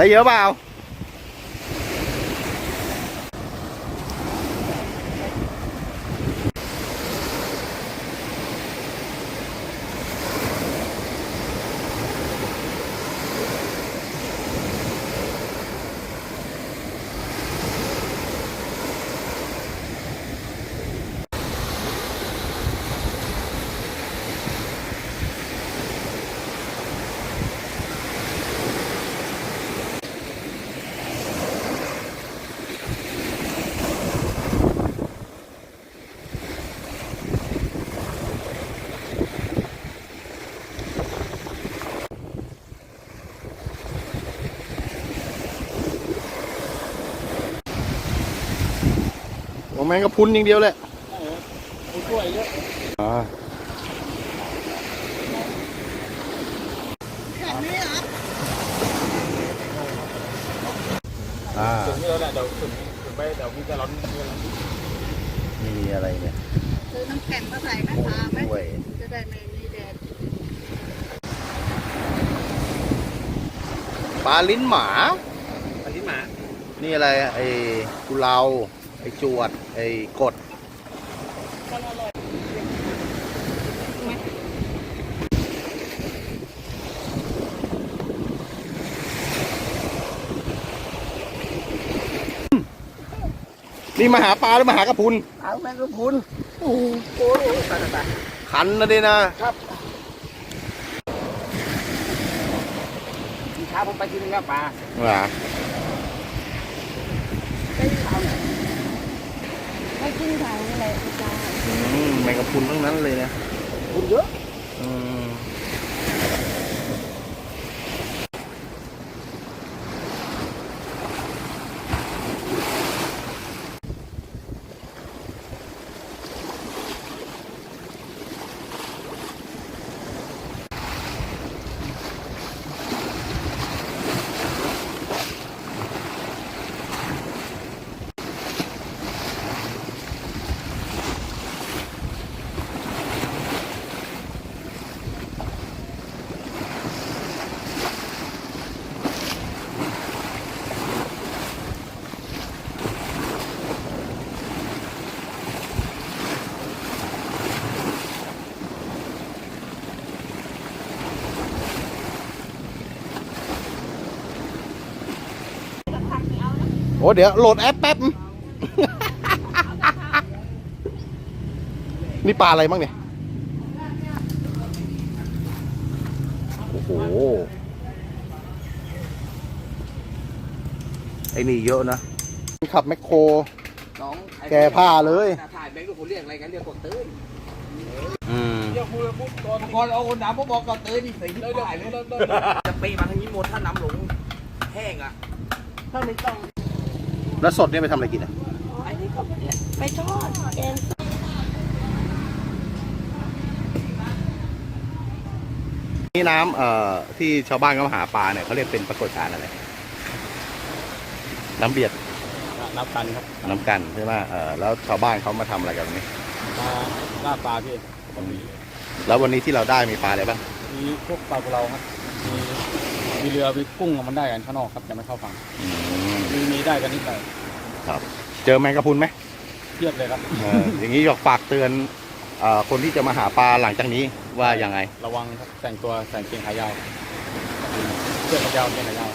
ได้เยอะเปล่าโอ้แมงกะพรุนอย่างเดียวเลยผู้ช่วยเยอะอ่าแบบนี้เหรออ่าถึงนี่แล้วแหละเดี๋ยวถึงถึงไปเดี๋ยวพี่จะร้อนเงินนี่อะไรเนี่ยซื้อน้ำแข็งมาใส่ไหมทาไหมกล้วยจะได้ไม่มีแดดปลาลิ้นหมาอันที่หมา นี่อะไรอะไอ้กุเลา ไอ้จวด ไอ้กดมันอร่อยไหมนี่มาหาปลาหรือมาหากระพุนเอาแมงกะพรุนโอ้โหตายตายตายขันนะดินะทีเช้าผมไปกินเนื้อปลาว่ะไม่กินถังอะไรจ้าอืมแมงกะพรุนทั้งนั้นเลยนะพรุนเยอะ อืม โอ้เดี๋ยวโหลดแอปแป๊บ นี่ปลาอะไรบ้างเนี่ย โอ้โห ไอ้นี่เยอะนะ ขับแมคโคร น้องแก่ผ้าเลย ถ่ายแบงค์ดูผมเรียกอะไรกันเรียกกดตื้นอืม เรียกพูดพูดก่อนก่อนเอาคนน้ำผมบอกกดตื้นนี่ใส่ที่ถ่ายเลยจะปีมาทางนี้หมดถ้าน้ำหลงแห้งอะ ถ้าไม่ต้อง แล้วสดเนี่ยไปทำอะไรกินอะอันนี้ก็ไปทอดแกงนี่น้ำเอ่อที่ชาวบ้านเขามาหาปลาเนี่ยเขาเรียกเป็นปรากฏการณ์อะไร น้ำเบียดนับกันครับน้ำกันใช่ไหมเออแล้วชาวบ้านเขามาทำอะไรกันนี่ปลาล่าปลาพี่ผมมีแล้ววันนี้ที่เราได้มีปลาอะไรบ้าง มีพวกปลากุเลาครับมี มีเรือมีกุ้งมันได้กันข้างนอกครับยังไม่เข้าฝั่งอืมมีมีได้กันนิดหน่อยเจอแมงกะพรุนไหมเทียบเลยครับเอออย่างนี้อยากฝากเตือนเอ่อคนที่จะมาหาปลาหลังจากนี้ว่ายังไง ระวังครับแต่งตัวใส่กางเกงขายาวเสื้อขายาวกางเกงขายาว